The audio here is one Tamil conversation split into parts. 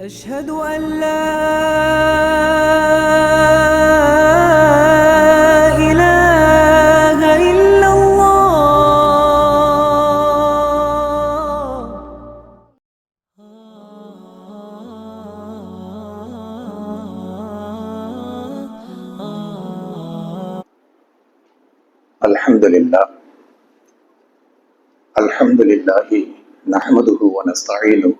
أشهد أن لا إله إلا الله. الحمد لله. الحمد لله نحمده ونستعينه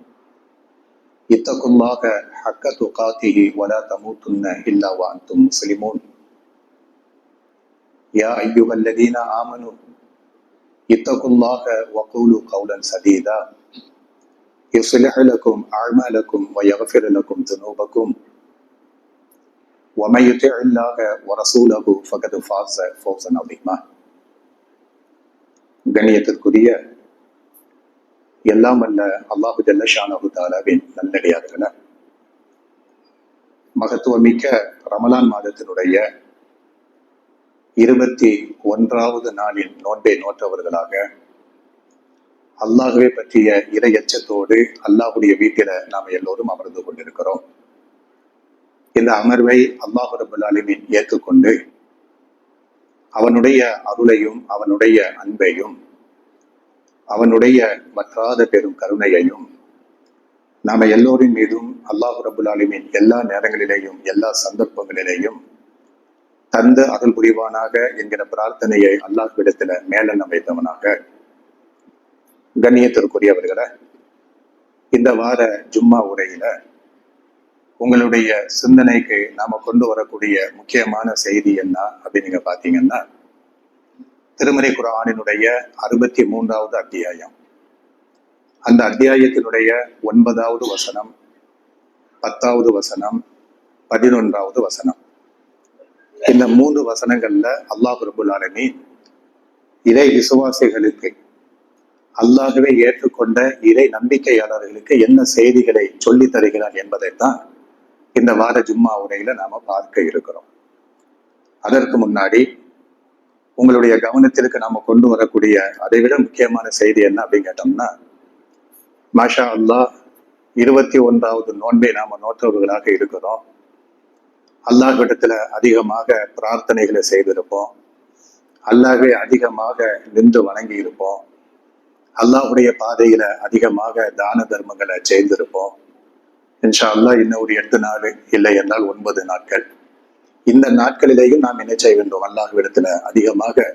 اتقوا الله حق تقاته ولا تموتن الا وانتم مسلمون يا ايها الذين امنوا اتقوا الله وقولوا قولا سديدا يصلح لكم اعمالكم ويغفر لكم ذنوبكم ومن يطع الله ورسوله فقد فاز فوزا عظيما கண்ணியத்திற்குரிய எல்லாம் அல்ல அல்லாஹு ஜல்லஷானஹு தாலாவின் நல்லடியார்கள மகத்துவமிக்க ரமலான் மாதத்தினுடைய இருபத்தி ஒன்றாவது நாளின் நோன்பை நோற்றவர்களாக அல்லாஹுவை பற்றிய இரையச்சத்தோடு அல்லாஹுடைய வீட்டில நாம் எல்லோரும் அமர்ந்து கொண்டிருக்கிறோம். இந்த அமர்வை அல்லாஹு ரபுல் அலிமின் ஏற்றுக்கொண்டு அவனுடைய அருளையும் அவனுடைய அன்பையும் அவனுடைய மற்றாத பெரும் கருணையையும் நாம எல்லோரின் மீதும் அல்லாஹு ரபுல் எல்லா நேரங்களிலேயும் எல்லா சந்தர்ப்பங்களிலேயும் தந்த அருள் புரிவானாக என்கிற பிரார்த்தனையை அல்லாஹ்விடத்துல மேலெண்ணம் வைத்தவனாக கண்ணியத்திற்குரியவர்களை இந்த வார ஜும்மா உரையில உங்களுடைய சிந்தனைக்கு நாம கொண்டு வரக்கூடிய முக்கியமான செய்தி என்ன அப்படின்னு நீங்க பாத்தீங்கன்னா திருமறை குரானினுடைய அறுபத்தி மூன்றாவது அத்தியாயம். அந்த அத்தியாயத்தினுடைய ஒன்பதாவது வசனம் பத்தாவது வசனம் பதினொன்றாவது வசனம். இந்த மூன்று வசனங்கள்ல அல்லாஹ் ரபுல் ஆலமீன் இறை விசுவாசிகளுக்கு அல்லாகவே ஏற்றுக்கொண்ட இறை நம்பிக்கையாளர்களுக்கு என்ன செய்திகளை சொல்லித் தருகிறார் என்பதைத்தான் இந்த வார ஜும்மா உரையில நாம பார்க்க இருக்கிறோம். அதற்கு முன்னாடி உங்களுடைய கவனத்திற்கு நாம கொண்டு வரக்கூடிய அதை விட முக்கியமான செய்தி என்ன அப்படின்னு கேட்டோம்னா மாஷா அல்லாஹ் இருபத்தி ஒன்றாவது நோன்பை நாம நோற்றவர்களாக இருக்கிறோம். அல்லாஹ்விடத்துல அதிகமாக பிரார்த்தனைகளை செய்திருப்போம். அல்லாஹே அதிகமாக நின்று வணங்கி இருப்போம் அல்லாஹுடைய பாதையில அதிகமாக தான தர்மங்களை செய்திருப்போம். இன்ஷா அல்லா இன்னும் ஒரு எட்டு நாள் இல்லை என்றால் ஒன்பது நாட்கள். இந்த நாட்களிலேயும் நாம் என்ன செய்ய வேண்டும்? அல்லாஹ்விடத்துல அதிகமாக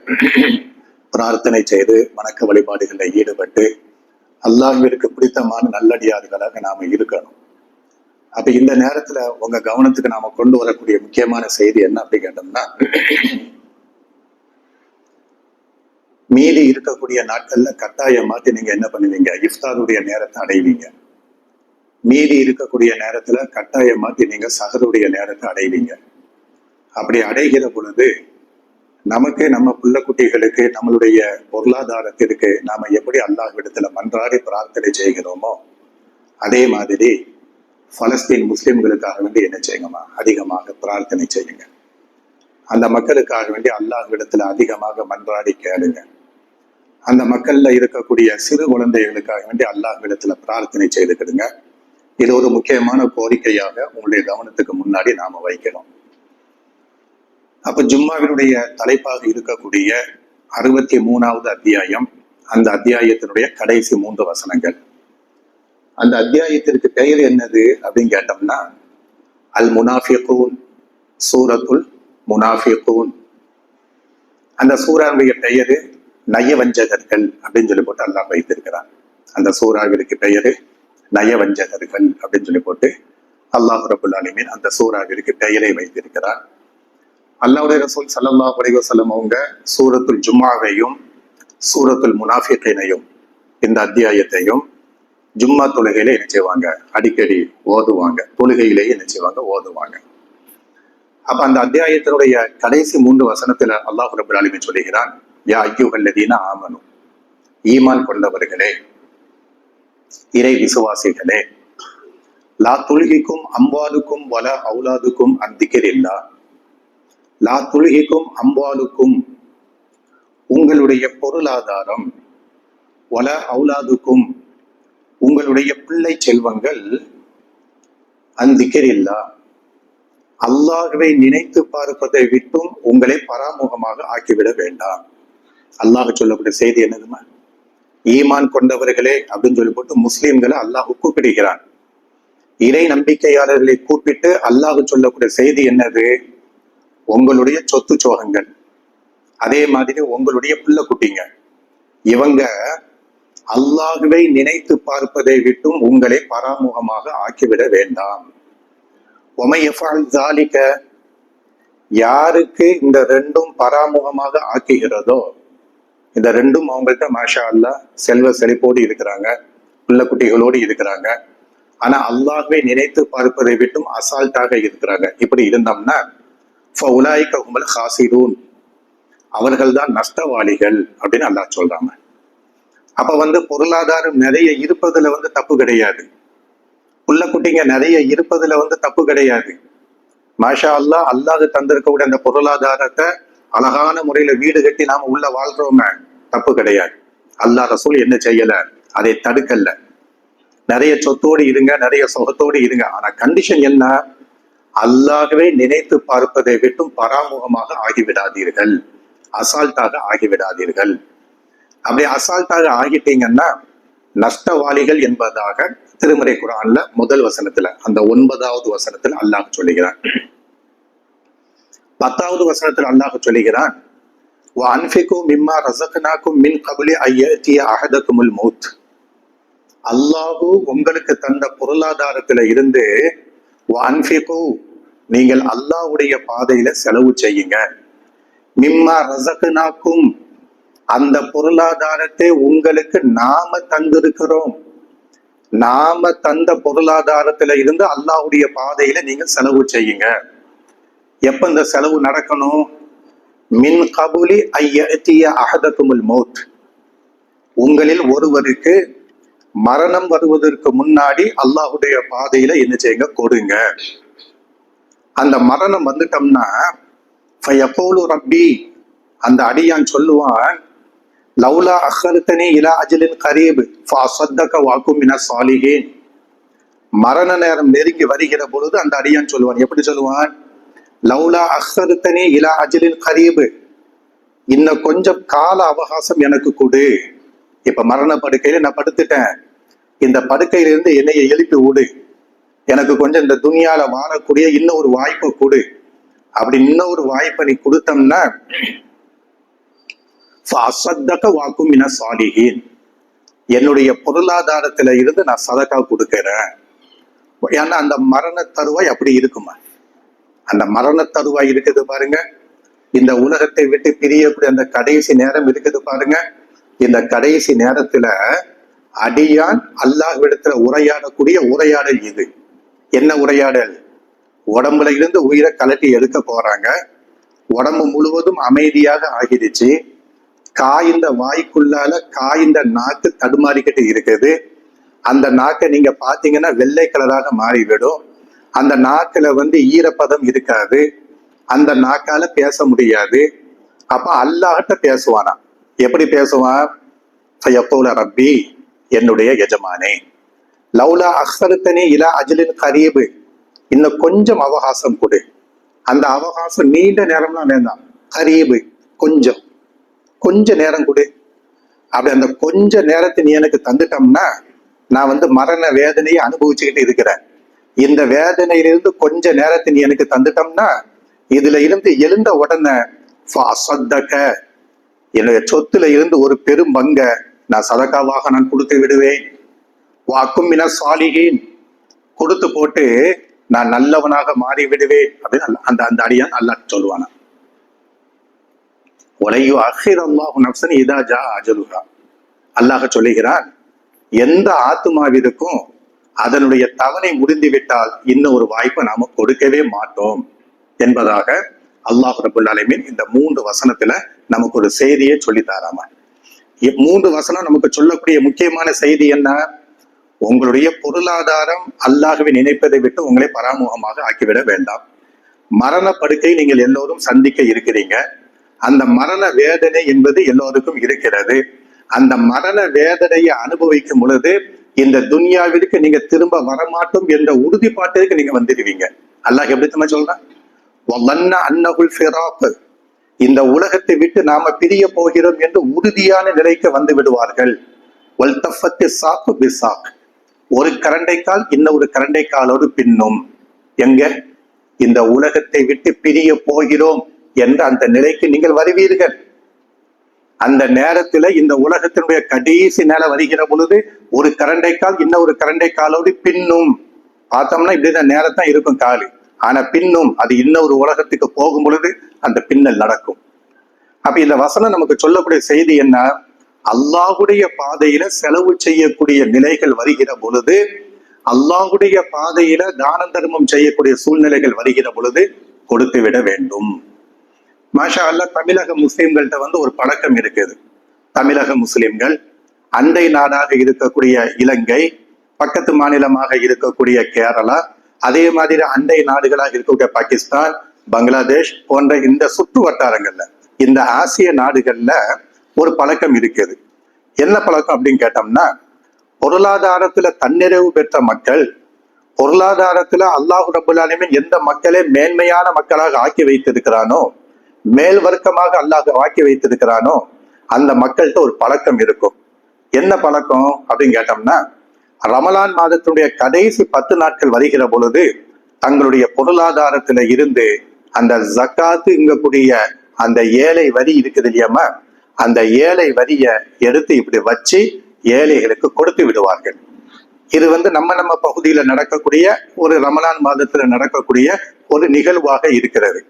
பிரார்த்தனை செய்து வணக்க வழிபாடுகளில் ஈடுபட்டு அல்லாஹ்விற்கு பிடித்தமான நல்லடியார்களாக நாம இருக்கணும். அப்ப இந்த நேரத்துல உங்க கவனத்துக்கு நாம கொண்டு வரக்கூடிய முக்கியமான செய்தி என்ன அப்படி கேட்டோம்னா மீதி இருக்கக்கூடிய நாட்கள்ல கட்டாயமாத்தி நீங்க என்ன பண்ணுவீங்க? இஃப்தாருடைய நேரத்தை அடைவீங்க. மீதி இருக்கக்கூடிய நேரத்துல கட்டாயமாத்தி நீங்க சகருடைய நேரத்தை அடைவீங்க. அப்படி அடைகிற பொழுது நமக்கு நம்ம புள்ள குட்டிகளுக்கு நம்மளுடைய பொருளாதாரத்திற்கு நாம எப்படி அல்லாஹ்விடத்துல மன்றாடி பிரார்த்தனை செய்கிறோமோ அதே மாதிரி பலஸ்தீன் முஸ்லிம்களுக்காக வேண்டி என்ன செய்யுங்கம்மா? அதிகமாக பிரார்த்தனை செய்யுங்க. அந்த மக்களுக்காக வேண்டி அல்லாஹ்விடத்துல அதிகமாக மன்றாடி கேளுங்க. அந்த மக்கள்ல இருக்கக்கூடிய சிறு குழந்தைகளுக்காக வேண்டி அல்லாஹ்விடத்துல பிரார்த்தனை செய்துக்கிடுங்க. இது ஒரு முக்கியமான கோரிக்கையாக உங்களுடைய கவனத்துக்கு முன்னாடி நாம வைக்கிறோம் அப்ப ஜும்மாவினுடைய தலைப்பாக இருக்கக்கூடிய அறுபத்தி மூணாவது அத்தியாயம் அந்த அத்தியாயத்தினுடைய கடைசி மூன்று வசனங்கள். அந்த அத்தியாயத்திற்கு பெயர் என்னது அப்படின்னு கேட்டோம்னா அல் முனாஃபிகூன் சூரத்துல் முனாஃபிகூன். அந்த சூறாவுடைய பெயரு நயவஞ்சகர்கள் அப்படின்னு சொல்லி போட்டு அல்லாஹ் வைத்திருக்கிறான். அந்த சூறாவிற்கு பெயரு நயவஞ்சகர்கள் அப்படின்னு சொல்லி போட்டு அல்லாஹ் ரபுல் அந்த சூறாவிற்கு பெயரை வைத்திருக்கிறார் அல்லாஹுடைய ரசூல் சல்லல்லா அலைஹி அவங்க சூரத்துல் ஜும்மாவையும் சூரத்துல் முனாஃபிகைனையும் இந்த அத்தியாயத்தையும் ஜும்மா தொழுகையில என்ன செய்வாங்க? அடிக்கடி ஓதுவாங்க. தொழுகையிலேயே என்ன செய்வாங்க? ஓதுவாங்க. அப்ப அந்த அத்தியாயத்தினுடைய கடைசி மூன்று வசனத்துல அல்லாஹ் ரபுல் சொல்லுகிறான் யா ஐயுகல்லதீன ஆமனும் ஈமான் கொண்டவர்களே இறை விசுவாசிகளே லா தொழுகைக்கும் அம்பாலுக்கும் வல அவுலாதுக்கும் அந்திக்கிறில்லா லா துலுகிக்கும் அம்பாலுக்கும் உங்களுடைய பொருளாதாரம் வல அவுலாதுக்கும் உங்களுடைய பிள்ளை செல்வங்கள் அந்திக்கிறில்லா அல்லாஹ்வை நினைத்து பார்ப்பதை விட்டும் உங்களை பராமுகமாக ஆக்கிவிட வேண்டாம். அல்லாஹ் சொல்லக்கூடிய செய்தி என்னதுமா? ஈமான் கொண்டவர்களே அப்படின்னு சொல்லி போட்டு முஸ்லீம்களை அல்லாஹ் கூப்பிடுகிறான். இறை நம்பிக்கையாளர்களை கூப்பிட்டு அல்லாஹ் சொல்லக்கூடிய செய்தி என்னது? உங்களுடைய சொத்து சோகங்கள். அதே மாதிரி உங்களுடைய பிள்ளை குட்டிங்க. இவங்க அல்லாஹ்வை நினைத்து பார்ப்பதை விட்டும் உங்களை பராமுகமாக ஆக்கிவிட வேண்டாம். ஒமையஃபால் ஜாலிக்க யாருக்கு இந்த ரெண்டும் பராமுகமாக ஆக்குகிறதோ இந்த ரெண்டும் அவங்கள்ட்ட மாஷா அல்லா செல்வ செழிப்போடு இருக்கிறாங்க பிள்ளை குட்டிகளோடு இருக்கிறாங்க. ஆனா அல்லாகவே நினைத்து பார்ப்பதை விட்டும் அசால்ட்டாக இருக்கிறாங்க. இப்படி இருந்தோம்னா உலாய்க்க உங்கள் ஹாசிரூன் அவர்கள் தான் நஷ்டவாளிகள் அப்படின்னு அல்லாஹ் சொல்றாங்க. அப்ப வந்து பொருளாதாரம் நிறைய இருப்பதுல வந்து தப்பு கிடையாது. புள்ள குட்டிங்க நிறைய இருப்பதுல வந்து தப்பு கிடையாது. மாஷா அல்லா அல்லாஹ் தந்திருக்கக்கூடிய அந்த பொருளாதாரத்தை அழகான முறையில வீடு கட்டி நாம உள்ள வாழ்றோமே தப்பு கிடையாது. அல்லாஹ் ரசூல் என்ன செய்யல? அதை தடுக்கல. நிறைய சொத்தோடு இருங்க நிறைய சுகத்தோடு இருங்க. ஆனா கண்டிஷன் என்ன? அல்லாகவே நினைத்து பார்ப்பதை விட்டும் பராமுகமாக ஆகிவிடாதீர்கள். அசால்ட்டாக ஆகிவிடாதீர்கள். அப்படி அசால்ட்டாக ஆகிட்டீங்கன்னா நஷ்டவாளிகள் என்பதாக திருமறை குரான்ல முதல் வசனத்துல அந்த ஒன்பதாவது வசனத்துல அல்லாஹ் சொல்லுகிறான். பத்தாவது வசனத்தில் அல்லாஹ் சொல்லுகிறான் அன்பிக்கும் மிம்மா ரசகனாக்கும் மின் கபலி ஐயத்திய அகதக்குமுல் மௌத். அல்லாஹு உங்களுக்கு தந்த பொருளாதாரத்துல இருந்து அன்பிகு நீங்கள் அல்லாஹ்வுடைய பாதையில செலவு செய்யுங்க. மிம்மா ரசகுனாக்கும் அந்த பொருளாதாரத்தை உங்களுக்கு நாம தந்திருக்கிறோம். நாம தந்த பொருளாதாரத்துல இருந்து அல்லாவுடைய பாதையில நீங்க செலவு செய்யுங்க. எப்ப இந்த செலவு நடக்கணும்? மின் கபுலி ஐயத்திய அகதக்குமுல் மௌத். உங்களில் ஒருவருக்கு மரணம் வருவதற்கு முன்னாடி அல்லாஹுடைய பாதையில என்ன செய்யுங்க? கொடுங்க. அந்த மரணம் வந்துட்டோம்னா ஃபயகூலு ரப்பி. அந்த அடியான் சொல்லுவான் லவ்லா அஹ்ஹர்தனி இலா அஜலின் கரீப் ஃபஅஸத்தக வாக்கும் மின சாலிகேன் மரண நேரம் நெருங்கி வருகிற பொழுது அந்த அடியான் சொல்லுவான். எப்படி சொல்லுவான்? லவ்லா அஹ்ஹர்தனி இலா அஜலின் கரீபு இன்னும் கொஞ்சம் கால அவகாசம் எனக்கு கொடு. இப்ப மரண படுக்கையில நான் படுத்துட்டேன். இந்த படுக்கையிலிருந்து என்னைய எழுப்பி விடு. எனக்கு கொஞ்சம் இந்த துணியால வாழக்கூடிய இன்னொரு வாய்ப்பை கொடு. அப்படி இன்னொரு வாய்ப்பை நீ கொடுத்தம்னா அசத்தக்க வாக்கும் இன சாலிகின் என்னுடைய பொருளாதாரத்துல இருந்து நான் சதக்கா கொடுக்கிறேன். ஏன்னா அந்த மரண தருவாய் அப்படி இருக்குமா? அந்த மரண தருவாய் இருக்குது பாருங்க. இந்த உலகத்தை விட்டு பிரியக்கூடிய அந்த கடைசி நேரம் இருக்குது பாருங்க. இந்த கடைசி நேரத்துல அடியான் அல்லாஹ் அல்லாஹ்விடத்துல உரையாடக்கூடிய உரையாடல் இது. என்ன உரையாடல்? உடம்புல இருந்து உயிரை கலட்டி எடுக்க போறாங்க. உடம்பு முழுவதும் அமைதியாக ஆகிடுச்சு. காய்ந்த வாய்க்குள்ளால காய்ந்த நாக்கு தடுமாறிக்கிட்டு இருக்குது. அந்த நாக்கை நீங்க பாத்தீங்கன்னா வெள்ளை கலராக மாறிவிடும். அந்த நாக்குல வந்து ஈரப்பதம் இருக்காது. அந்த நாக்கால பேச முடியாது. அப்ப அல்லாஹ்ட்ட பேசுவானா? எப்படி பேசுவான்? ஃபயக்கூல ரப்பி என்னுடைய எஜமானே. லவ்லா அக்சரத்தனே இலா அஜலின் கரீபு. இன்னும் கொஞ்சம் அவகாசம் கொடு. அந்த அவகாசம் நீண்ட நேரம்லாம் வேண்டாம் கரீபு கொஞ்சம். கொஞ்ச நேரம் கொடு. அப்படி அந்த கொஞ்ச நேரத்தை நீ எனக்கு தந்துட்டோம்னா நான் வந்து மரண வேதனையை அனுபவிச்சுக்கிட்டு இருக்கிறேன். இந்த வேதனையிலிருந்து கொஞ்ச நேரத்தை நீ எனக்கு தந்துட்டோம்னா இதுல இருந்து எழுந்த உடனே என்னுடைய சொத்துல இருந்து ஒரு பெரும் பங்க. நான் சதக்காவாக நான் கொடுத்து விடுவேன். வாக்கும் மின சாலிகின். கொடுத்து போட்டு நான் நல்லவனாக மாறி விடுவேன் அப்படின்னு அந்த அந்த அடியான் அல்லாஹ் சொல்லுவானா உலையு அஹிர் அல்லாஹு நப்சன் இதா ஜா அஜலுகா அல்லாஹ் சொல்லுகிறான் எந்த ஆத்மாவிற்கும் அதனுடைய தவணை முடிந்து விட்டால் இன்னும் ஒரு வாய்ப்பை நாம கொடுக்கவே மாட்டோம். என்பதாக அல்லாஹ் ரபுல் அலைமீன் இந்த மூன்று வசனத்துல நமக்கு ஒரு செய்தியை சொல்லித்தாராம இ- மூன்று வசனம் நமக்கு சொல்லக்கூடிய முக்கியமான செய்தி என்ன? உங்களுடைய பொருளாதாரம் அல்லாகவே நினைப்பதை விட்டு உங்களை பராமுகமாக ஆக்கிவிட வேண்டாம். மரண படுக்கை நீங்கள் எல்லோரும் சந்திக்க இருக்கிறீங்க. அந்த மரண வேதனை என்பது எல்லோருக்கும் இருக்கிறது. அந்த மரண வேதனையை அனுபவிக்கும் பொழுது இந்த துன்யாவிற்கு நீங்க திரும்ப வரமாட்டோம் என்ற உறுதிப்பாட்டிற்கு நீங்க வந்துடுவீங்க. அல்லாஹ் எப்படி தான் சொல்றான்? அன்னகுல் ஃபிராக். இந்த உலகத்தை விட்டு நாம பிரிய போகிறோம் என்று உறுதியான நிலைக்கு வந்து விடுவார்கள். சாக்கு பிசாக். ஒரு கரண்டைக்கால் இன்னொரு கரண்டைக்காலோடு பின்னும். எங்க? இந்த உலகத்தை விட்டு பிரிய போகிறோம் என்ற அந்த நிலைக்கு நீங்கள் வருவீர்கள். அந்த நேரத்துல இந்த உலகத்தினுடைய கடைசி நேரம் வருகிற பொழுது ஒரு கரண்டைக்கால் இன்னொரு கரண்டைக்காலோடு பின்னும். பார்த்தோம்னா இப்படிதான் நேரத்தான் இருக்கும் காலு. ஆனா பின்னும் அது இன்னொரு உலகத்துக்கு போகும் பொழுது அந்த பின்னல் நடக்கும். அப்ப இந்த வசனம் நமக்கு சொல்லக்கூடிய செய்தி என்ன? அல்லாஹுடைய பாதையில செலவு செய்யக்கூடிய நிலைகள் வருகிற பொழுது அல்லாஹுடைய பாதையில தான தர்மம் செய்யக்கூடிய சூழ்நிலைகள் வருகிற பொழுது கொடுத்து விட வேண்டும். மாஷா அல்ல தமிழக முஸ்லிம்கள்ட்ட வந்து ஒரு பழக்கம் இருக்குது. தமிழக முஸ்லிம்கள் அண்டை நாடாக இருக்கக்கூடிய இலங்கை பக்கத்து மாநிலமாக இருக்கக்கூடிய கேரளா அதே மாதிரி அண்டை நாடுகளாக இருக்கக்கூடிய பாகிஸ்தான் பங்களாதேஷ் போன்ற இந்த சுற்று வட்டாரங்கள்ல இந்த ஆசிய நாடுகள்ல ஒரு பழக்கம் இருக்குது என்ன பழக்கம் அப்படின்னு கேட்டோம்னா பொருளாதாரத்துல தன்னிறைவு பெற்ற மக்கள் பொருளாதாரத்துல அல்லாஹ் ரபுல்லாலுமே எந்த மக்களை மேன்மையான மக்களாக ஆக்கி வைத்திருக்கிறானோ மேல் வர்க்கமாக அல்லாஹ் ஆக்கி வைத்திருக்கிறானோ அந்த மக்கள்கிட்ட ஒரு பழக்கம் இருக்கும். என்ன பழக்கம் அப்படின்னு கேட்டோம்னா ரமலான் மாதத்தினுடைய கடைசி பத்து நாட்கள் வருகிற பொழுது தங்களுடைய பொருளாதாரத்துல இருந்து அந்த ஜக்காத்துங்கக்கூடிய அந்த ஏழை வரி இருக்குது இல்லையாமா அந்த ஏழை வரியை எடுத்து இப்படி வச்சு ஏழைகளுக்கு கொடுத்து விடுவார்கள். இது வந்து நம்ம நம்ம பகுதியில நடக்கக்கூடிய ஒரு ரமலான் மாதத்துல நடக்கக்கூடிய ஒரு நிகழ்வாக இருக்கிறது.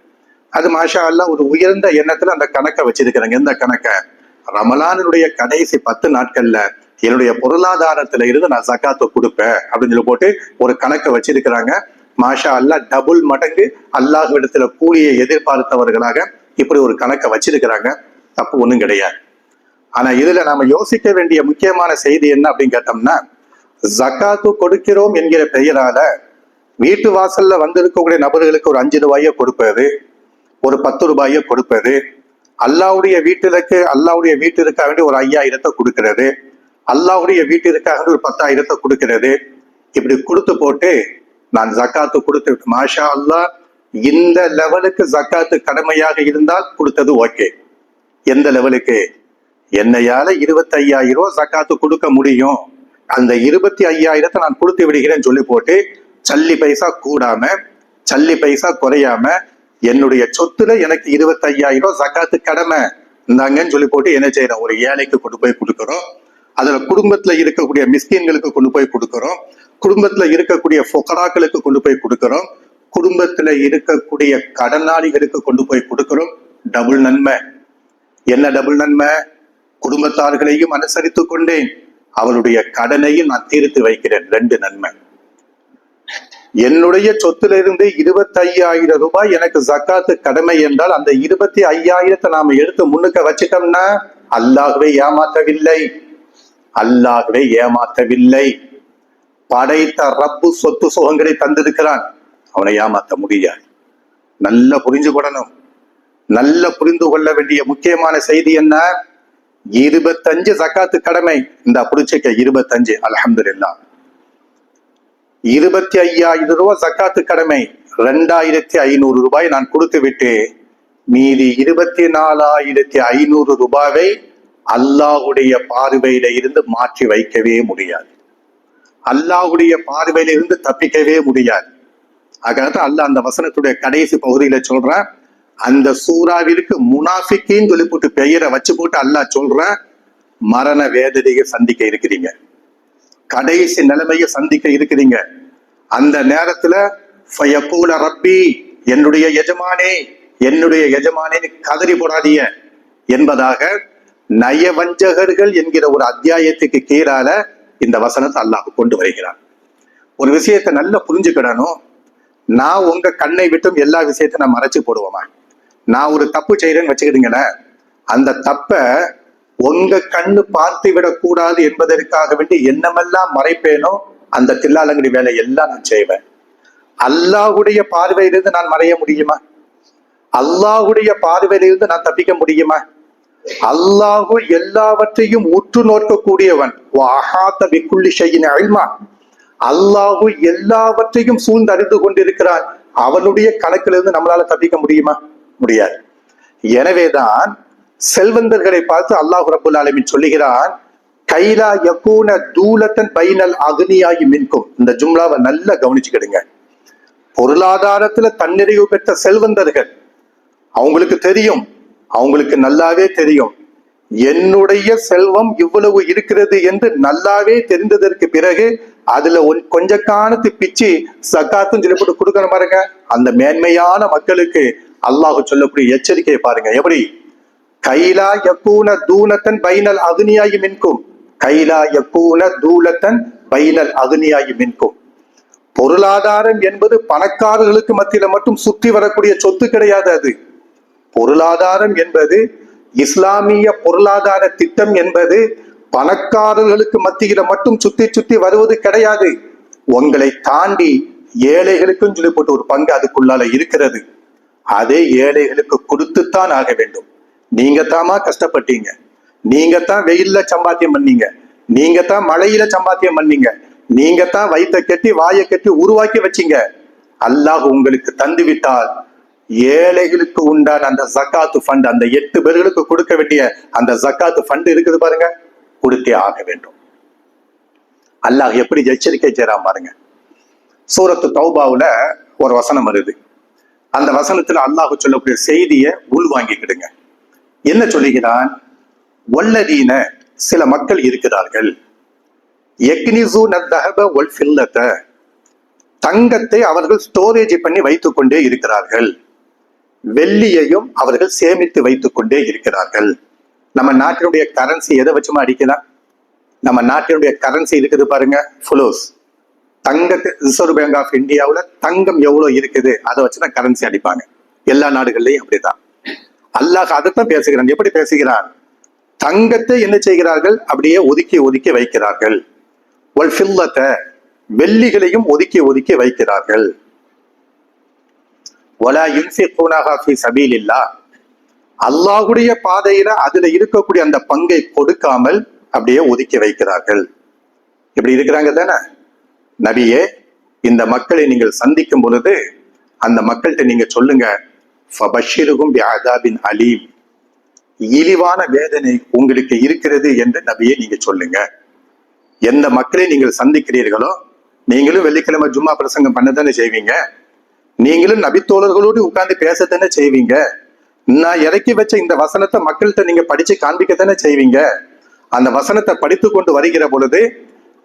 அது மாஷா அல்லா ஒரு உயர்ந்த எண்ணத்துல அந்த கணக்கை வச்சிருக்கிறாங்க. எந்த கணக்கை? ரமலானுடைய கடைசி பத்து நாட்கள்ல என்னுடைய பொருளாதாரத்துல இருந்து நான் சக்காத்தை கொடுப்பேன் அப்படின்னு சொல்லி போட்டு ஒரு கணக்கை வச்சிருக்கிறாங்க. மாஷா அல்லா டபுள் மடங்கு அல்லாஹ் இடத்துல கூலியை எதிர்பார்த்தவர்களாக இப்படி ஒரு கணக்கை வச்சிருக்கிறாங்க. தப்பு ஒன்றும் கிடையாது. ஆனா இதுல நாம யோசிக்க வேண்டிய முக்கியமான செய்தி என்ன அப்படின்னு கேட்டோம்னா ஜக்காத்து கொடுக்கிறோம் என்கிற பெயரால வீட்டு வாசல்ல வந்திருக்கக்கூடிய நபர்களுக்கு ஒரு அஞ்சு ரூபாயோ கொடுப்பது ஒரு பத்து ரூபாயோ கொடுப்பது அல்லாவுடைய வீட்டிற்கு அல்லாவுடைய வீட்டிற்காக வேண்டி ஒரு ஐயாயிரத்தை கொடுக்கிறது அல்லாவுடைய வீட்டிற்காக ஒரு பத்தாயிரத்தை கொடுக்கிறது இப்படி கொடுத்து போட்டு நான் ஜக்காத்து கொடுத்து மாஷா அல்லாஹ் இந்த லெவலுக்கு ஜக்காத்து கடமையாக இருந்தால் கொடுத்தது ஓகே. எந்த லெவலுக்கு என்னையால இருபத்தி ஐயாயிரம் ரூபாய் சக்காத்து கொடுக்க முடியும். அந்த இருபத்தி ஐயாயிரத்தை நான் கொடுத்து விடுகிறேன்னு சொல்லி போட்டு சல்லி பைசா கூடாம சல்லி பைசா குறையாம என்னுடைய சொத்துல எனக்கு இருபத்தி ஐயாயிரம் ரூபாய் சக்காத்து கடமை. இந்தாங்கன்னு சொல்லி போட்டு என்ன செய்யறோம்? ஒரு ஏழைக்கு கொண்டு போய் கொடுக்குறோம். அதுல குடும்பத்துல இருக்கக்கூடிய மிஸ்கின்களுக்கு கொண்டு போய் கொடுக்குறோம். குடும்பத்துல இருக்கக்கூடிய ஃபொக்கராக்களுக்கு கொண்டு போய் கொடுக்குறோம். குடும்பத்துல இருக்கக்கூடிய கடனாளிகளுக்கு கொண்டு போய் கொடுக்குறோம். டபுள் நன்மை. என்ன டபுள் நன்மை? குடும்பத்தார்களையும் அனுசரித்துக் கொண்டேன். அவளுடைய கடனையும் நான் தீர்த்து வைக்கிறேன். ரெண்டு நன்மை. என்னுடைய சொத்திலிருந்து இருபத்தி ஐயாயிரம் ரூபாய் எனக்கு ஜக்காத்து கடமை என்றால் அந்த இருபத்தி ஐயாயிரத்தை நாம எடுத்து முன்னுக்க வச்சுட்டோம்னா அல்லாகவே ஏமாற்றவில்லை. அல்லாகவே ஏமாற்றவில்லை. படைத்த ரப்பு சொத்து சுகங்களை தந்திருக்கிறான். அவனை ஏமாத்த முடியாது. நல்லா புரிஞ்சுக்கொள்ளணும் நல்ல புரிந்து கொள்ள வேண்டிய முக்கியமான செய்தி என்ன? இருபத்தஞ்சு சக்காத்து கடமை. இந்த புடிச்சிக்க இருபத்தஞ்சு. அல்ஹம்துலில்லாஹ் இருபத்தி ஐயாயிரம் ரூபாய் சக்காத்து கடமை. ரெண்டாயிரத்தி ஐநூறு ரூபாய் நான் கொடுத்து விட்டு மீதி இருபத்தி நாலாயிரத்தி ஐநூறு ரூபாவை அல்லாஹுடைய பார்வையில இருந்து மாற்றி வைக்கவே முடியாது. அல்லாஹுடைய பார்வையில இருந்து தப்பிக்கவே முடியாது. அதுக்காகத்தான் அல்லாஹ் அந்த வசனத்துடைய கடைசி பகுதியில சொல்றேன் அந்த சூறாவிற்கு முனாஃபிக்கின்னு சொல்லி போட்டு பெயரை வச்சு போட்டு அல்லாஹ் சொல்றேன் மரண வேதனையை சந்திக்க இருக்கிறீங்க. கடைசி நிலைமையை சந்திக்க இருக்கிறீங்க. அந்த நேரத்துல ஃபயக்கூல ரப்பி என்னுடைய எஜமானே என்னுடைய எஜமானேன்னு கதறி போடாதீங்க. என்பதாக நயவஞ்சகர்கள் என்கிற ஒரு அத்தியாயத்துக்கு கீழால இந்த வசனத்தை அல்லாஹ் கொண்டு வருகிறான். ஒரு விஷயத்தை நல்லா புரிஞ்சுக்கிடணும். நான் உங்க கண்ணை விட்டும் எல்லா விஷயத்தையும் நான் மறைச்சு போடுவோமா? நான் ஒரு தப்பு செய்யறேன்னு வச்சுக்கிட்டீங்களேன் அந்த தப்ப உங்க கண்ணு பார்த்து விடக்கூடாது என்பதற்காக வேண்டி என்னமெல்லாம் மறைப்பேனோ அந்த தில்லாலங்கடி வேலை எல்லாம் நான் செய்வேன். அல்லாஹ்வுடைய பார்வையிலிருந்து நான் மறைய முடியுமா? அல்லாஹ்வுடைய பார்வையிலிருந்து நான் தப்பிக்க முடியுமா? அல்லாஹு எல்லாவற்றையும் உற்று நோக்கக்கூடியவன். அழிமா அல்லாஹு எல்லாவற்றையும் சூழ்ந்து அறிந்து கொண்டிருக்கிறான். அவனுடைய கணக்கிலிருந்து நம்மளால தப்பிக்க முடியுமா? முடியாது. எனவேதான் செல்வந்தர்களை பார்த்து அல்லாஹ் ரபுல் ஆலமின் சொல்லுகிறான் கைலா யகூன தூலத்தன் பைனல் அக்னியாகி மின்கும். இந்த ஜும்லாவை நல்லா கவனிச்சுக்கிடுங்க. பொருளாதாரத்துல தன்னிறைவு பெற்ற செல்வந்தர்கள் அவங்களுக்கு தெரியும் அவங்களுக்கு நல்லாவே தெரியும். என்னுடைய செல்வம் இவ்வளவு இருக்கிறது என்று நல்லாவே தெரிந்ததற்கு பிறகு அதுல ஒன் கொஞ்ச காலத்து பிச்சு சக்காத்தும் சொல்லி போட்டு கொடுக்கணும் பாருங்க. அந்த மேன்மையான மக்களுக்கு அல்லாஹ் சொல்லக்கூடிய எச்சரிக்கையை பாருங்க. எப்படி? கைலா யக்கூன தூனத்தன் பைனல் அகுனியாகி மின்கும். கைலா யக்கூன தூலத்தன் பைனல் அகுனியாகி மின்கும். பொருளாதாரம் என்பது பணக்காரர்களுக்கு மத்தியில மட்டும் சுற்றி வரக்கூடிய சொத்து கிடையாது அது. பொருளாதாரம் என்பது இஸ்லாமிய பொருளாதார திட்டம் என்பது பணக்காரர்களுக்கு மத்தியில மட்டும் சுத்தி சுத்தி வருவது கிடையாது. உங்களை தாண்டி ஏழைகளுக்கும் சொல்லி போட்டு ஒரு பங்கு அதுக்குள்ளால இருக்கிறது. அதே ஏழைகளுக்கு கொடுத்துத்தான் ஆக வேண்டும். நீங்க தாமா கஷ்டப்பட்டீங்க. நீங்க தான் வெயில்ல சம்பாத்தியம் பண்ணீங்க. நீங்க தான் மழையில சம்பாத்தியம் பண்ணீங்க. நீங்க தான் வயிற்ற கட்டி வாயை கட்டி உருவாக்கி வச்சீங்க. அல்லாஹ் உங்களுக்கு தந்து விட்டால் ஏழைகளுக்கு உண்டான அந்த ஜக்காத்து ஃபண்ட் அந்த எட்டு பேர்களுக்கு கொடுக்க வேண்டிய அந்த ஜக்காத்து ஃபண்ட் இருக்குது பாருங்க. கொடுத்தே ஆக வேண்டும். அல்லாஹ் எப்படி எச்சரிக்கை செய்யறான் பாருங்க. சூரத்து தௌபாவுல ஒரு வசனம் வருது. அந்த வசனத்துல அல்லாஹ் சொல்லக்கூடிய செய்தியை உள்வாங்கிக்கிடுங்க. என்ன சொல்லுகிறான்? ஒல்லதீன சில மக்கள் இருக்கிறார்கள். எக்னிசு நத்தஹப ஒல் தங்கத்தை அவர்கள் ஸ்டோரேஜ் பண்ணி வைத்துக் கொண்டே இருக்கிறார்கள். வெள்ளியையும் அவர்கள் சேமித்து வைத்துக் கொண்டே இருக்கிறார்கள். நம்ம நாட்டினுடைய கரன்சி எதை வச்சுமா அடிக்கலாம்? நம்ம நாட்டினுடைய கரன்சி இருக்குது பாருங்க ஃபுலோஸ் தங்கத்தை ரிசர்வ் பேங்க் ஆஃப் இந்தியாவுல தங்கம் எவ்வளவு இருக்குது? அதை வச்சுதான் கரன்சி அடிப்பாங்க. எல்லா நாடுகள்லயும் அப்படிதான். அல்லாஹ் அதைத்தான் பேசுகிறான். எப்படி பேசுகிறான்? தங்கத்தை என்ன செய்கிறார்கள்? அப்படியே ஒதுக்கி ஒதுக்கி வைக்கிறார்கள். ஒல் ஃபில்லத்தை வெள்ளிகளையும் ஒதுக்கி ஒதுக்கி வைக்கிறார்கள். ஒலா யுன்ஃபிகூனஹா சபீல் இல்லா அல்லாஹுடைய பாதையில அதுல இருக்கக்கூடிய அந்த பங்கை கொடுக்காமல் அப்படியே ஒதுக்கி வைக்கிறார்கள். இப்படி இருக்கிறாங்க தானே? நபியே இந்த மக்களை நீங்கள் சந்திக்கும் பொழுது அந்த மக்கள்கிட்ட நீங்க சொல்லுங்க ஃபபஷிருகும் பிஅதாபின் அலீம். இழிவான வேதனை உங்களுக்கு இருக்கிறது என்று நபியை நீங்க சொல்லுங்க. எந்த மக்களை நீங்கள் சந்திக்கிறீர்களோ நீங்களும் வெள்ளிக்கிழமை ஜும்மா பிரசங்கம் பண்ணதானே செய்வீங்க. நீங்களும் நபித்தோழர்களோடு உட்கார்ந்து பேசத்தானே செய்வீங்க. நான் இறக்கி வச்ச இந்த வசனத்தை மக்கள்கிட்ட நீங்க படிச்சு காண்பிக்கத்தானே செய்வீங்க. அந்த வசனத்தை படித்து கொண்டு வருகிற பொழுது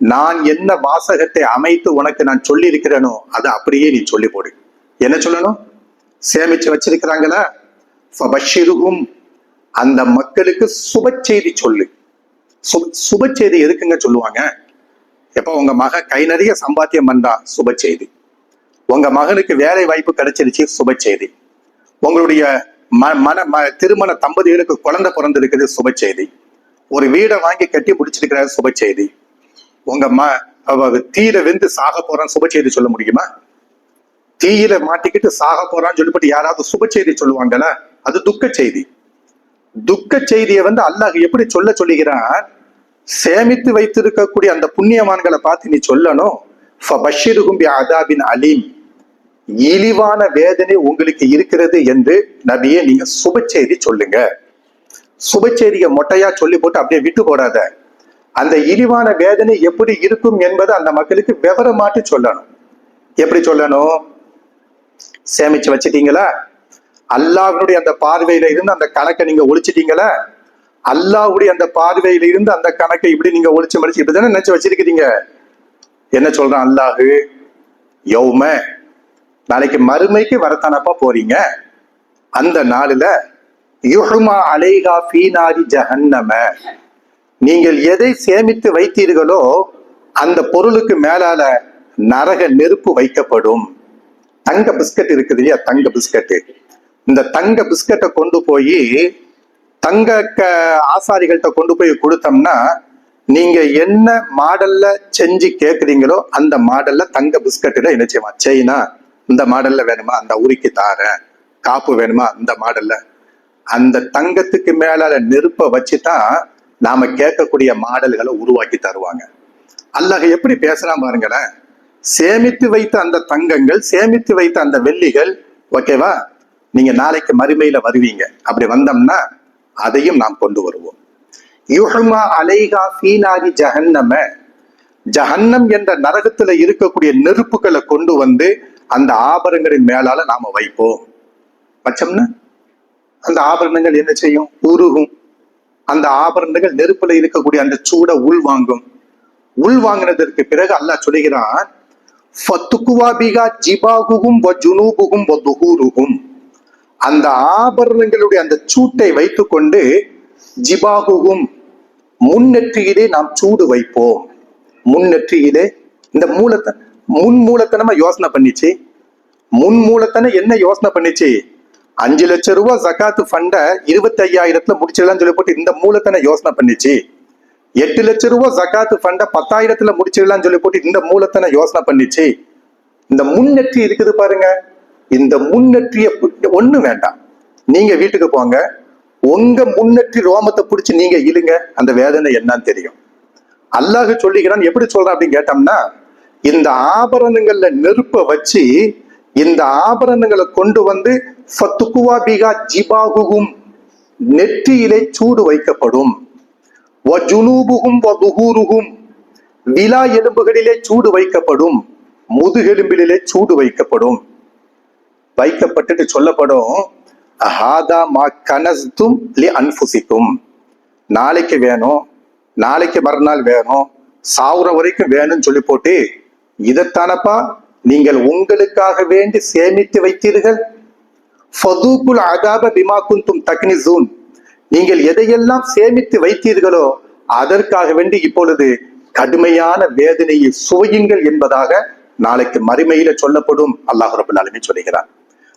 நான் என்ன வாசகத்தை அமைத்து உனக்கு நான் சொல்லி இருக்கிறேனோ அதை அப்படியே நீ சொல்லி போடு என்ன சொல்லணும்? சேமிச்சு வச்சிருக்கிறாங்களா? அந்த மக்களுக்கு சுப செய்தி சொல்லு. சுப சுப செய்தி எதுக்குங்க சொல்லுவாங்க? எப்ப உங்க மக கை நிறைய சம்பாத்தியம் பண்றா? சுப செய்தி. உங்க மகனுக்கு வேலை வாய்ப்பு கிடைச்சிருச்சு? சுப செய்தி. உங்களுடைய ம மன ம திருமண தம்பதிகளுக்கு குழந்தை பிறந்திருக்கிறது சுப செய்தி. ஒரு வீடை வாங்கி கட்டி முடிச்சிருக்கிறார்? சுப செய்தி. உங்க ம அவ தீர வெந்து சாக போறான்னு சுப செய்தி சொல்ல முடியுமா? தீயில மாட்டிக்கிட்டு சாக போறான்னு சொல்லிப்பட்டு யாராவது சுப செய்தி சொல்லுவாங்கல்ல அது துக்க செய்தி. துக்க செய்தியை வந்து அல்லாஹ் எப்படி சொல்ல சொல்லுகிறான்? சேமித்து வைத்திருக்கக்கூடிய அந்த புண்ணியவான்களை பார்த்து நீ சொல்லணும். ஃபபஷிருகும் அதாபின் அலீம். இழிவான வேதனை உங்களுக்கு இருக்கிறது என்று நபியே நீங்க சுப செய்தி சொல்லுங்க. சுப செய்தியை மொட்டையா சொல்லி போட்டு அப்படியே விட்டு போடாத அந்த இழிவான வேதனை எப்படி இருக்கும் என்பதை அந்த மக்களுக்கு விவரமாட்டி சொல்லணும். எப்படி சொல்லணும்? சேமிச்சு வச்சிட்டீங்களா? அல்லாஹனுடைய அந்த பார்வையில இருந்து அந்த கணக்கை நீங்க ஒழிச்சிட்டீங்களா? அல்லாஹ்வுடைய அந்த பார்வையில இருந்து அந்த கணக்கை இப்படி நீங்க ஒழிச்சு மடிச்சு இப்படிதானே நினைச்சு வச்சிருக்கிறீங்க? என்ன சொல்றான் அல்லாஹு? யௌம நாளைக்கு மறுமைக்கு வரத்தானப்பா போறீங்க? அந்த நாளுல யுஹ்மா அலைகா ஃபீனாரி ஜஹன்னம. நீங்கள் எதை சேமித்து வைத்தீர்களோ அந்த பொருளுக்கு மேலால நரக நெருப்பு வைக்கப்படும். தங்க பிஸ்கட் இருக்குது இல்லையா? தங்க பிஸ்கட்டு இந்த தங்க பிஸ்கட்டை கொண்டு போய் தங்க க ஆசாரிகள்கிட்ட கொண்டு போய் கொடுத்தோம்னா நீங்க என்ன மாடல்ல செஞ்சு கேட்குறீங்களோ அந்த மாடல்ல தங்க பிஸ்கட்டுல என்ன செய்வான் செயினா? இந்த மாடல்ல வேணுமா? அந்த உருக்கி தாரேன் காப்பு வேணுமா? இந்த மாடல்ல. அந்த தங்கத்துக்கு மேலால நெருப்ப வச்சுதான் நாம கேட்கக்கூடிய மாடல்களை உருவாக்கி தருவாங்க. அல்லாஹ் எப்படி பேசுறான் பாருங்களேன். சேமித்து வைத்த அந்த தங்கங்கள் சேமித்து வைத்த அந்த வெள்ளிகள் ஓகேவா நீங்க நாளைக்கு மறுமையில வருவீங்க. அப்படி வந்தோம்னா அதையும் நாம் கொண்டு வருவோம். யுஹமா அலைகா ஃபீனாரி ஜஹன்னம. ஜஹன்னம் என்ற நரகத்துல இருக்கக்கூடிய நெருப்புகளை கொண்டு வந்து அந்த ஆபரணங்களின் மேலால நாம வைப்போம். வச்சோம்னா அந்த ஆபரணங்கள் என்ன செய்யும்? உருகும். அந்த ஆபரணங்கள் நெருப்புல இருக்கக்கூடிய அந்த சூட உள் வாங்கும். உள் வாங்கினதற்கு பிறகு அல்லாஹ் சொல்லுகிறான் ஃபத்துக்குவா பிகா ஜிபாகுகும் வ ஜுனூபுகும் வ அந்த ஆபரணங்களுடைய அந்த சூட்டை வைத்துக்கொண்டு ஜிபாகுகும் முன்னெற்றியிலே நாம் சூடு வைப்போம். முன்னெற்றியிலே இந்த மூலத்தன் முன் மூலத்தனமா யோசனை பண்ணிச்சு? முன் மூலத்தனை என்ன யோசனை பண்ணிச்சு? அஞ்சு லட்சம் ரூபாய் ஜக்காத்து ஃபண்டை இருபத்தி ஐயாயிரத்துல முடிச்சிடலாம்னு சொல்லி போட்டு இந்த மூலத்தனை யோசனை பண்ணிச்சு. எட்டு லட்சம் ரூபாய் ஜக்காத்து ஃபண்டை பத்தாயிரத்துல முடிச்சிடலாம்னு சொல்லி போட்டு இந்த மூலத்தனை யோசனை பண்ணிச்சு. இந்த முன்னெற்றி இருக்குது பாருங்க. இந்த முன்னெற்றிய ஒண்ணு வேண்டாம். நீங்க வீட்டுக்கு போங்க. உங்க முன்னெற்றி ரோமத்தை பிடிச்சி நீங்க இழுங்க. அந்த வேதனை என்னன்னு தெரியும். அல்லாஹ் சொல்லிக்கிறான் எப்படி சொல்றான் அப்படின்னு கேட்டோம்னா இந்த ஆபரணங்கள்ல நெருப்ப வச்சு இந்த ஆபரணங்களை கொண்டு வந்து ஃபத்துக்குவா பிகா ஜிபாகுகும். நெற்றியிலே சூடு வைக்கப்படும். வஜுனூபுகும் வதுஹூருகும் விலா எலும்புகளிலே சூடு வைக்கப்படும். முதுகெலும்பிலே சூடு வைக்கப்படும். வைக்கப்பட்டுட்டு சொல்லப்படும் ஹாதா மா கனஸ்தும் லி அன்புசிக்கும் நாளைக்கு வேணும் நாளைக்கு மறுநாள் வேணும் சாவுற வரைக்கும் வேணும்னு சொல்லி போட்டு இதைத்தானப்பா நீங்கள் உங்களுக்காக வேண்டி சேமித்து வைத்தீர்கள். ஃபதூக்குல் அதாப பிமா குந்தும் தக்னிசூன் நீங்கள் எதையெல்லாம் சேமித்து வைத்தீர்களோ அதற்காக வேண்டி இப்பொழுது கடுமையான வேதனையை சுவையுங்கள் என்பதாக நாளைக்கு மறுமையில சொல்லப்படும். அல்லாஹ் ரபுல் ஆலமீன் சொல்லுகிறான்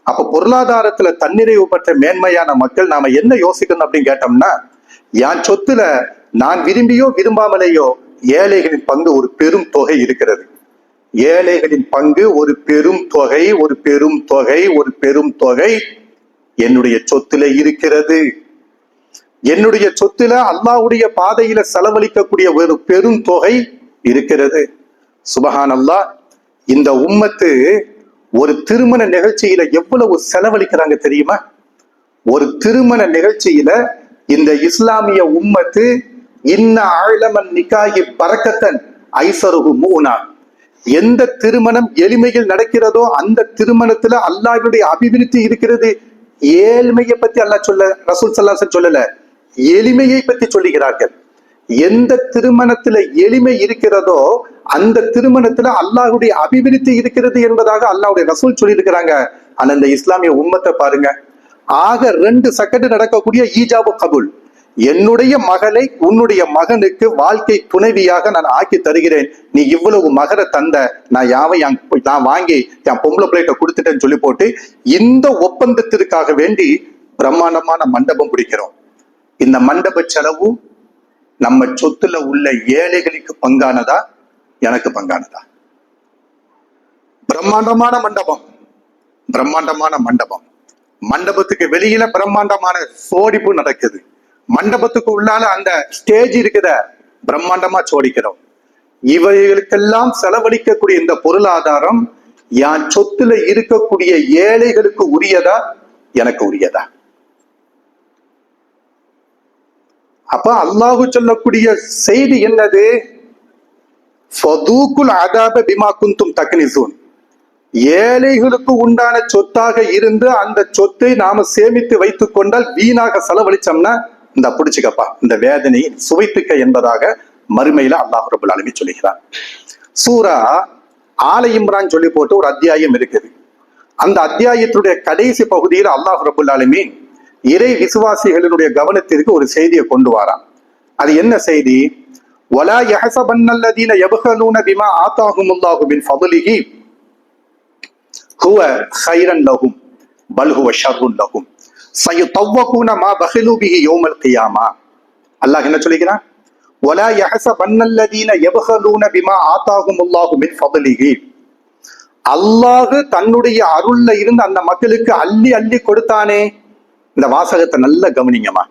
அப்ப பொருளாதாரத்துல தன்னிறைவு பெற்ற மேன்மையான மக்கள் நாம என்ன யோசிக்கணும் அப்படின்னு கேட்டோம்னா என் சொத்துல நான் விரும்பியோ விரும்பாமலேயோ ஏழைகளின் பங்கு ஒரு பெரும் தொகை இருக்கிறது. ஏழைகளின் பங்கு ஒரு பெரும் தொகை ஒரு பெரும் தொகை ஒரு பெரும் தொகை என்னுடைய சொத்துல இருக்கிறது. என்னுடைய சொத்துல அல்லாவுடைய பாதையில செலவழிக்கக்கூடிய ஒரு பெரும் தொகை இருக்கிறது. சுபஹான் அல்லாஹ் இந்த உம்மத்து ஒரு திருமண நிகழ்ச்சியில எவ்வளவு செலவழிக்கிறாங்க தெரியுமா? ஒரு திருமண நிகழ்ச்சியில இந்த இஸ்லாமிய உம்மத்து இன்ன ஆழமன் நிக்காயி பறக்கத்தன் ஐசருகு மூனா எந்த திருமணம் எளிமையில் நடக்கிறதோ அந்த திருமணத்துல அல்லாஹினுடைய அபிவிருத்தி இருக்கிறது. ஏழ்மையை பத்தி அல்லாஹ் சொல்ல ரசூல் சல்லாசன் சொல்லல. எளிமையை பத்தி சொல்லுகிறார்கள். எந்த திருமணத்துல எளிமை இருக்கிறதோ அந்த திருமணத்துல அல்லாஹ்வுடைய அபிவிருத்தி இருக்கிறது என்பதாக அல்லாஹுடைய ரசூல் சொல்லியிருக்கிறாங்க. ஆனா இந்த இஸ்லாமிய உம்மத்தை பாருங்க. ஆக ரெண்டு செகண்ட் நடக்கக்கூடிய ஈஜாபு கபுல். என்னுடைய மகளை உன்னுடைய மகனுக்கு வாழ்க்கை துணைவியாக நான் ஆக்கி தருகிறேன். நீ இவ்வளவு மகரை தந்த நான் யாவை நான் வாங்கி என் பொம்பளை பிள்ளைகிட்ட கொடுத்துட்டேன்னு சொல்லி போட்டு இந்த ஒப்பந்தத்திற்காக வேண்டி பிரம்மாண்டமான மண்டபம் பிடிக்கிறோம். இந்த மண்டப செலவு நம்ம சொத்துல உள்ள ஏழைகளுக்கு பங்கானதா? எனக்கு பங்கானதா? பிரம்மாண்டமான மண்டபம். பிரம்மாண்டமான மண்டபம். மண்டபத்துக்கு வெளியில பிரம்மாண்டமான சோடிப்பு நடக்குது. மண்டபத்துக்கு உள்ளால அந்த ஸ்டேஜ் இருக்கிற பிரம்மாண்டமா சோடிக்கிறோம். இவைகளுக்கெல்லாம் செலவழிக்கக்கூடிய இந்த பொருளாதாரம் என் சொத்துல இருக்கக்கூடிய ஏழைகளுக்கு உரியதா? எனக்கு உரியதா? அப்ப அல்லாஹு சொல்லக்கூடிய செய்தி என்னது? அதாப பிமா குந்தும் தக்னிசூன். ஏழைகளுக்கு உண்டான சொத்தாக இருந்து அந்த சொத்தை நாம சேமித்து வைத்துக் கொண்டால் வீணாக செலவழிச்சோம்னா இந்த பிடிச்சுக்கப்பா இந்த வேதனை சுவைத்துக்க என்பதாக மறுமையில அல்லாஹ் ரபுல் ஆலமி சொல்லுகிறான். சூரா ஆலை இம்ரான் சொல்லி போட்டு ஒரு அத்தியாயம் இருக்குது. அந்த அத்தியாயத்துடைய கடைசி பகுதியில் அல்லாஹ் ரபுல் ஆலமி இறை விசுவாசிகளினுடைய கவனத்திற்கு ஒரு செய்தியை கொண்டு வாரான். அது என்ன செய்தி? ஒலா யஹசபன்னல்லதீன எபுகலூன பிமா ஆத்தாகுமுல்லாஹு பின் ஃபதுலிஹி. ஹுவ ஹைரன் லகும் பல்ஹுவ ஷர்ருன் லஹும். சயுத்தவ்வகூன மா பஹிலூபிஹி யோமல் அல்லாஹ் என்ன சொல்லிக்கிறான்? ஒலா யஹச பன்னல்லதீன எபஹலூன பிமா ஆத்தாகும் உல்லாஹு மின் அல்லாஹு தன்னுடைய அருள்ல இருந்து அந்த மக்களுக்கு அள்ளி அள்ளி கொடுத்தானே. இந்த வாசகத்தை நல்லா கவனிங்கம்மா.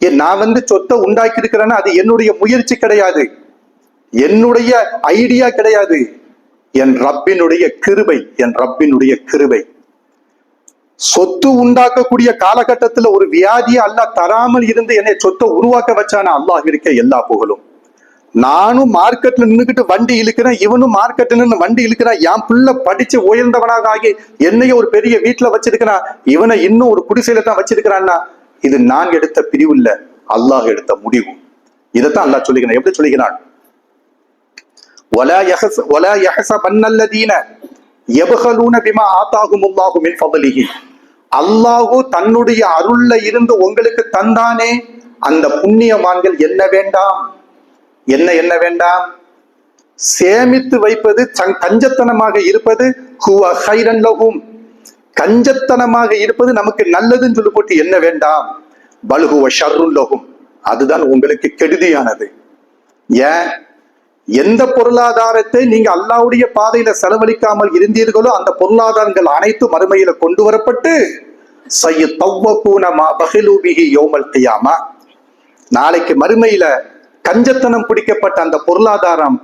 ஏன் நான் வந்து சொத்தை உண்டாக்கி இருக்கிறேன்னா அது என்னுடைய முயற்சி கிடையாது. என்னுடைய ஐடியா கிடையாது. என் ரப்பினுடைய கிருபை என் ரப்பினுடைய கிருபை. சொத்து உண்டாக்கக்கூடிய காலகட்டத்துல ஒரு வியாதியை அல்லா தராமல் இருந்து என்னை சொத்தை உருவாக்க வச்சான? அல்லாஹ் இருக்க எல்லா புகழும். நானும் மார்க்கெட்ல நின்றுக்கிட்டு வண்டி இழுக்கிறேன் இவனும் மார்க்கெட்ல நின்று வண்டி இழுக்கிறான். என் பிள்ளை படிச்சு உயர்ந்தவனாக ஆகி என்னைய ஒரு பெரிய வீட்டுல வச்சிருக்கிறான் இவனை இன்னும் ஒரு குடிசையில தான் வச்சிருக்கிறான்னா? இது நான் எடுத்த பிரிவு இல்ல அல்லாஹ் எடுத்த முடிவு. இதைத்தான் அல்லாஹ் சொல்லுகிறான். எப்படி சொல்லுகிறான்? ஒலா யஹஸ் ஒலா யஹச பன்னல்லதீன எபகலூன பிமா ஆத்தாகும் மின் ஃபதலிஹி. அல்லாஹு தன்னுடைய அருள்ல இருந்து உங்களுக்கு தந்தானே. அந்த புண்ணியவான்கள் என்ன வேண்டாம்? என்ன என்ன வேண்டாம்? சேமித்து வைப்பது சங்- கஞ்சத்தனமாக இருப்பது ஹுவ ஹைரன் கஞ்சத்தனமாக இருப்பது நமக்கு நல்லதுன்னு சொல்லி போட்டு என்ன வேண்டாம்? பலுகுவ ஷர்ருல்லகும் அதுதான் உங்களுக்கு கெடுதியானது. ஏன்? எந்த பொருளாதாரத்தை நீங்க அல்லாவுடைய பாதையில செலவழிக்காமல் இருந்தீர்களோ அந்த பொருளாதாரங்கள் அனைத்தும் மறுமையில கொண்டு வரப்பட்டு சைய தவ்வக்கூன மா யோமல் தியாமா நாளைக்கு மறுமையில கஞ்சத்தனம் பிடிக்கப்பட்ட அந்த பொருளாதாரம்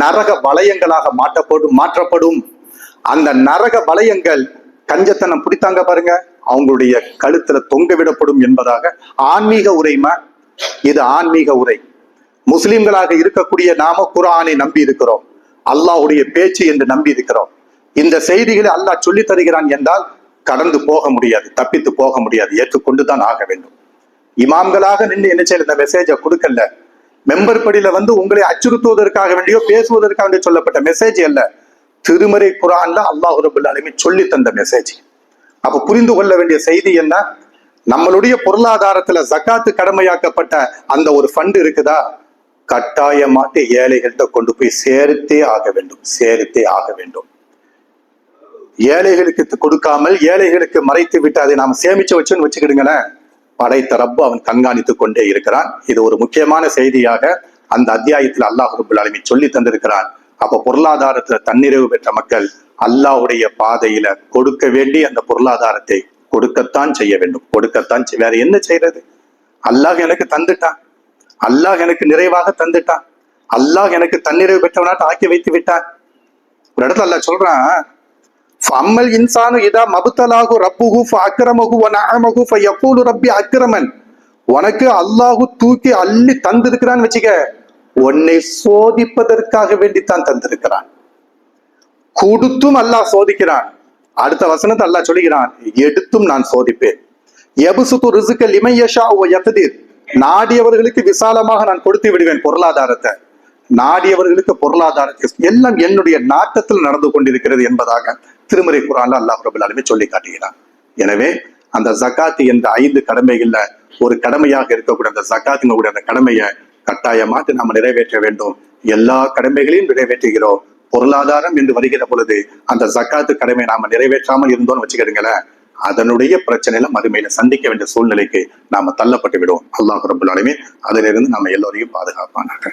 நரக வளையங்களாக மாற்றப்படும் மாற்றப்படும். அந்த நரக வளையங்கள் கஞ்சத்தனம் பிடித்தாங்க பாருங்க அவங்களுடைய கழுத்துல தொங்க விடப்படும் என்பதாக ஆன்மீக உரைமா? இது ஆன்மீக உரை. முஸ்லிம்களாக இருக்கக்கூடிய நாம குரானை நம்பி இருக்கிறோம் அல்லாஹுடைய பேச்சு என்று நம்பி இருக்கிறோம் இந்த செய்திகளை அல்லாஹ் சொல்லி தருகிறான் என்றால் கடந்து போக முடியாது தப்பித்து போக முடியாது ஏற்றுக்கொண்டு தான் ஆக வேண்டும். இமாம்களாக நின்று என்ன செய்யல இந்த மெசேஜை கொடுக்கல. மெம்பர் படியில வந்து உங்களை அச்சுறுத்துவதற்காக வேண்டியோ பேசுவதற்காக வேண்டியோ சொல்லப்பட்ட மெசேஜ் அல்ல திருமறை குரான்ல அல்லாஹ் ரபுல் அலமி சொல்லி தந்த மெசேஜ் அப்ப புரிந்து கொள்ள வேண்டிய செய்தி என்ன? நம்மளுடைய பொருளாதாரத்துல ஜக்காத்து கடமையாக்கப்பட்ட அந்த ஒரு ஃபண்ட் இருக்குதா? கட்டாயமாக ஏழைகள்கிட்ட கொண்டு போய் சேர்த்தே ஆக வேண்டும் சேர்த்தே ஆக வேண்டும். ஏழைகளுக்கு கொடுக்காமல் ஏழைகளுக்கு மறைத்து விட்டு அதை நாம் சேமிச்சு வச்சுன்னு வச்சுக்கிடுங்களேன். படைத்த ரப்பு அவன் கண்காணித்துக் கொண்டே இருக்கிறான். இது ஒரு முக்கியமான செய்தியாக அந்த அத்தியாயத்தில் அல்லாஹ் ரபுல் அலமி சொல்லி தந்திருக்கிறான். அப்ப பொருளாதாரத்துல தன்னிறைவு பெற்ற மக்கள் அல்லாஹ்வுடைய பாதையில கொடுக்க வேண்டி அந்த பொருளாதாரத்தை கொடுக்கத்தான் செய்ய வேண்டும். கொடுக்கத்தான் வேற என்ன செய்யறது அல்லாஹ் எனக்கு தந்துட்டான். அல்லாஹ் எனக்கு நிறைவாக தந்துட்டான். அல்லாஹ் எனக்கு தன்னிறைவு பெற்றவனாட்டு ஆக்கி வைத்து விட்டான். ஒரு இடத்துல அல்லாஹ் சொல்றான் அம்மல் இன்சானு இதா மபுத்தலாகு ரப்புகு அக்கிரமகு அகமகு எப்போது ரப்பி அக்கிரமன் உனக்கு அல்லாஹு தூக்கி அள்ளி தந்திருக்கிறான்னு வச்சுக்க உன்னை சோதிப்பதற்காக வேண்டித்தான் தந்திருக்கிறான். கொடுத்தும் அல்லாஹ் சோதிக்கிறான். அடுத்த வசனத்தை அல்லாஹ் சொல்லுகிறான் எடுத்தும் நான் சோதிப்பேன். எபுசுத்து ரிசுக்க லிமையஷா ஓ யக்திர். நாடியவர்களுக்கு விசாலமாக நான் கொடுத்து விடுவேன் பொருளாதாரத்தை. நாடியவர்களுக்கு பொருளாதாரத்தை எல்லாம் என்னுடைய நாட்டத்தில் நடந்து கொண்டிருக்கிறது என்பதாக திருமறை குரான் அல்லாஹ் ரபுல்லாலுமே சொல்லி காட்டுகிறான். எனவே அந்த ஜக்காத்து என்ற ஐந்து கடமைகள்ல ஒரு கடமையாக இருக்கக்கூடிய அந்த ஜகாத்தினுடைய அந்த கடமையை கட்டாயமாட்டு நாம் நிறைவேற்ற வேண்டும். எல்லா கடமைகளையும் நிறைவேற்றுகிறோம். பொருளாதாரம் என்று வருகிற பொழுது அந்த ஜக்காத்து கடமை நாம நிறைவேற்றாமல் இருந்தோம்னு வச்சுக்கிடுங்களேன். அதனுடைய பிரச்சனையில மறுமையில சந்திக்க வேண்டிய சூழ்நிலைக்கு நாம தள்ளப்பட்டு விடுவோம். அல்லாஹ் ரபுல்லாலுமே அதிலிருந்து நம்ம எல்லோரையும் பாதுகாப்பானாங்க